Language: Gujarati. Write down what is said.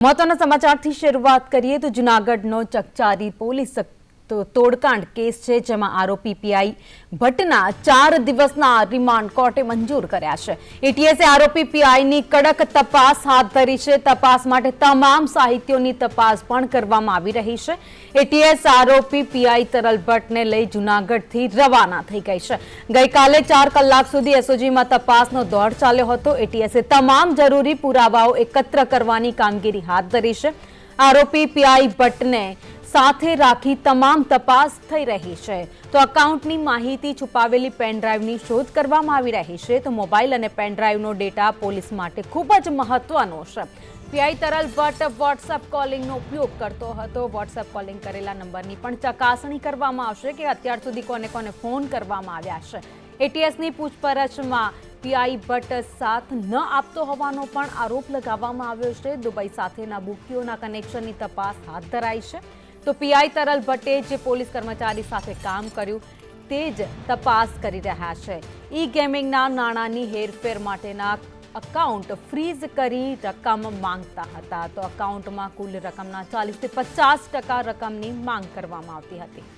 મહત્વના સમાચારથી શરૂઆત કરીએ તો જુનાગઢનો ચકચારી પોલીસ તોડકાંડ કેસ છે જેમાં આરોપી પીઆઈ ભટ્ટના ચાર દિવસના રિમાન્ડ કોર્ટે મંજૂર કર્યા છે. એટીએસે આરોપી પીઆઈની કડક તપાસ હાથ ધરી છે. તપાસ માટે તમામ સાહિત્યોની તપાસ પણ કરવામાં આવી રહી છે. એટીએસ આરોપી પીઆઈ તરલ ભટ્ટને લઈ જૂનાગઢથી રવાના થઈ ગઈ છે. ગઈકાલે ચાર કલાક સુધી એસઓજીમાં તપાસનો દોર ચાલ્યો હતો. એટીએસે તમામ જરૂરી પુરાવાઓ એકત્ર કરવાની કામગીરી હાથ ધરી છે. આરોપી પીઆઈ ભટ્ટને સાથે રાખી તમામ તપાસ થઈ રહી છે. તો અકાઉન્ટની માહિતી છુપાવેલી પેનડ્રાઈવની શોધ કરવામાં આવી રહી છે. તો મોબાઈલ અને પેનડ્રાઈવનો ડેટા પોલીસ માટે ખૂબ જ મહત્વનો છે. પીઆઈ તરલ ભટ્ટ વોટ્સએપ કોલિંગનો ઉપયોગ કરતો હતો. વોટ્સએપ કોલિંગ કરેલા નંબરની પણ ચકાસણી કરવામાં આવશે કે અત્યાર સુધી કોને કોને ફોન કરવામાં આવ્યા છે. એટીએસની પૂછપરછમાં પીઆઈ ભટ્ટ સાથ ન આપતો હોવાનો પણ આરોપ લગાવવામાં આવ્યો છે. દુબઈ સાથેના બુકીઓના કનેક્શનની તપાસ હાથ ધરાઈ છે. તો પીઆઈ તરલ ભટ્ટે જે પોલીસ કર્મચારી સાથે કામ કર્યું તે જ તપાસ કરી રહ્યા છે. ઈ ગેમિંગના નાણાંની હેરફેર માટેના અકાઉન્ટ ફ્રીઝ કરી રકમ માંગતા હતા. તો અકાઉન્ટમાં કુલ રકમના ચાલીસથી પચાસ ટકા રકમની માંગ કરવામાં આવતી હતી.